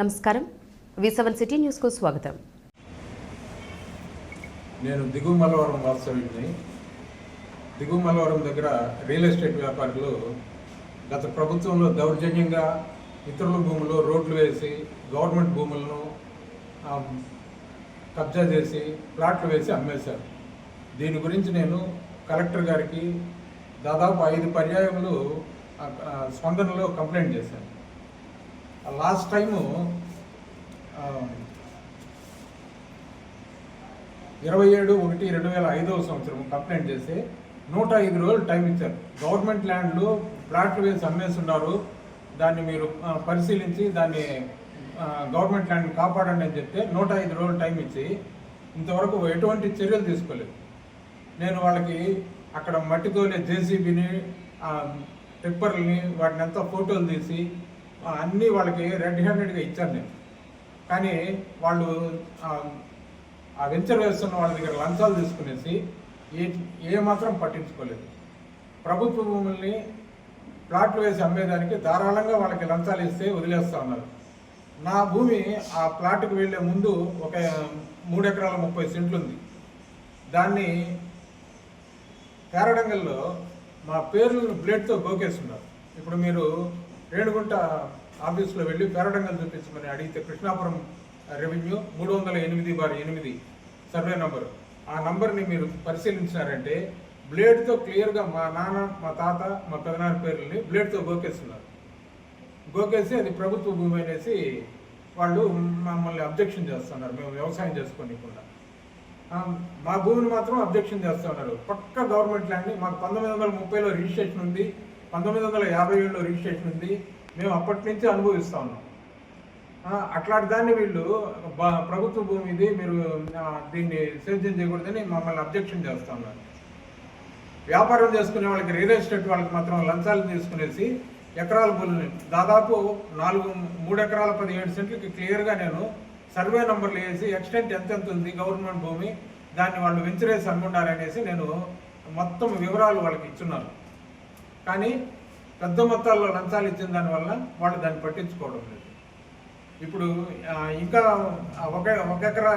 నమస్కారం. వి seven city న్యూస్కు స్వాగతం. నేను దిగువ మలవరం వాస్తవ్యుడిని. దిగువ మలవరం దగ్గర రియల్ ఎస్టేట్ వ్యాపారులు గత ప్రభుత్వంలో దౌర్జన్యంగా ఇతరుల భూములు రోడ్లు వేసి గవర్నమెంట్ భూములను కబ్జా చేసి ప్లాట్లు వేసి అమ్మేశారు. దీని గురించి నేను కలెక్టర్ గారికి దాదాపు ఐదు పర్యాయములు స్పందనలో కంప్లైంట్ చేశాను. లాస్ట్ టైము ఇరవై ఏడు ఒకటి రెండు వేల ఐదవ సంవత్సరం కంప్లైంట్ చేసి నూట ఐదు రోజులు టైం ఇచ్చారు. గవర్నమెంట్ ల్యాండ్లు ప్లాట్లు వేసి అమ్మేస్తున్నారు. దాన్ని మీరు పరిశీలించి దాన్ని గవర్నమెంట్ ల్యాండ్ కాపాడండి అని చెప్తే నూట ఐదు రోజులు టైం ఇచ్చి ఇంతవరకు ఎటువంటి చర్యలు తీసుకోలేదు. నేను వాళ్ళకి అక్కడ మట్టితోనే జేసీబీని టిప్పర్లని వాటిని అంతా ఫోటోలు తీసి అన్నీ వాళ్ళకి రెడ్ హ్యాండెడ్గా ఇచ్చాను నేను. కానీ వాళ్ళు ఆ, వెంచర్ వేస్తున్న వాళ్ళ దగ్గర లంచాలు తీసుకునేసి ఏ ఏమాత్రం పట్టించుకోలేదు. ప్రభుత్వ భూముల్ని ప్లాట్లు వేసి అమ్మేదానికి ధారాళంగా వాళ్ళకి లంచాలు ఇస్తే వదిలేస్తా ఉన్నారు. నా భూమి ఆ ప్లాట్కి వెళ్ళే ముందు ఒక మూడు ఎకరాల ముప్పై సెంట్లు ఉంది దాన్ని పేరడంగల్లో మా పేర్లను బ్లేడ్తో గోకేస్తున్నారు ఇప్పుడు మీరు రేణుగుంట ఆఫీసులో వెళ్ళి పేరడంగలు చూపించమని అడిగితే కృష్ణాపురం రెవెన్యూ మూడు వందల ఎనిమిది బార్ ఎనిమిది సర్వే నంబర్. ఆ నంబర్ని మీరు పరిశీలించినారంటే బ్లేడ్తో క్లియర్గా మా నాన్న మా తాత మా పెదనాన్న పేర్లని బ్లేడ్తో గోకేస్తున్నారు. గోకేసి అది ప్రభుత్వ భూమి అనేసి వాళ్ళు మమ్మల్ని అబ్జెక్షన్ చేస్తున్నారు. మేము వ్యవసాయం చేసుకోనికుండా. మా భూమిని మాత్రం అబ్జెక్షన్ చేస్తున్నారు. పక్క గవర్నమెంట్ ల్యాండ్ మాకు పంతొమ్మిది వందల ముప్పైలో రిజిస్ట్రేషన్ ఉంది. పంతొమ్మిది వందల యాభై ఏడులో రిజిస్ట్రేషన్ ఉంది. మేము అప్పటి నుంచి అనుభవిస్తూ ఉన్నాం. అట్లాంటి దాన్ని వీళ్ళు ప్రభుత్వ భూమి ఇది మీరు దీన్ని సేద్యం చేయకూడదని మమ్మల్ని అబ్జెక్షన్ చేస్తూ ఉన్నారు. వ్యాపారం చేసుకునే వాళ్ళకి రియల్ ఎస్టేట్ వాళ్ళకి మాత్రం లంచాలు తీసుకునేసి ఎకరాల భూమిని దాదాపు నాలుగు మూడు ఎకరాల పదిహేడు సెంట్లకి క్లియర్గా నేను సర్వే నంబర్లు వేసి ఎక్స్టెంట్ ఎంతెంత ఉంది గవర్నమెంట్ భూమి దాన్ని వాళ్ళు వెంచరేసి అనుకుంటారనేసి నేను మొత్తం వివరాలు వాళ్ళకి ఇచ్చున్నాను. కానీ పెద్ద మొత్తాల్లో లంచాలు ఇచ్చిన దానివల్ల వాళ్ళు దాన్ని పట్టించుకోవడం లేదు. ఇప్పుడు ఇంకా ఒక ఒక ఎకరా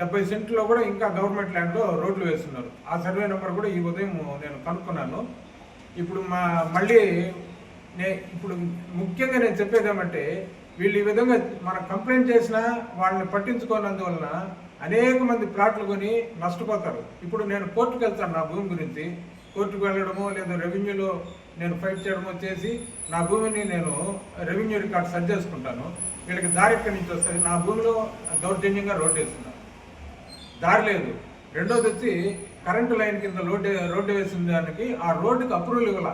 డెబ్బై సెంట్లో కూడా ఇంకా గవర్నమెంట్ ల్యాండ్లో రోడ్లు వేస్తున్నారు. ఆ సర్వే నెంబర్ కూడా ఈ ఉదయం నేను కనుక్కున్నాను. ఇప్పుడు మా మళ్ళీ నే ఇప్పుడు ముఖ్యంగా నేను చెప్పేది ఏమంటే వీళ్ళు ఈ విధంగా మనం కంప్లైంట్ చేసినా వాళ్ళని పట్టించుకోనందువలన అనేక మంది ప్లాట్లు కొని నష్టపోతారు. ఇప్పుడు నేను కోర్టుకు వెళ్తాను నా భూమి గురించి. కోర్టుకు వెళ్ళడమో లేదా రెవెన్యూలో నేను ఫైట్ చేయడమో చేసి నా భూమిని నేను రెవెన్యూ రికార్డ్ సర్చ్ చేసుకుంటాను. వీళ్ళకి దారి ఎక్కడి నుంచి వస్తుంది? నా భూమిలో దౌర్జన్యంగా రోడ్డు వేస్తున్నారు. దారి లేదు. రెండోది వచ్చి కరెంటు లైన్ కింద రోడ్డు రోడ్డు వేసిన దానికి ఆ రోడ్డుకి అప్రూవల్ ఇవ్వాల.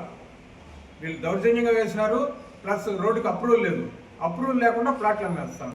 వీళ్ళు దౌర్జన్యంగా వేసినారు ప్లస్ రోడ్డుకి అప్రూవల్ లేదు. అప్రూవల్ లేకుండా ప్లాట్లు అమ్మేస్తాను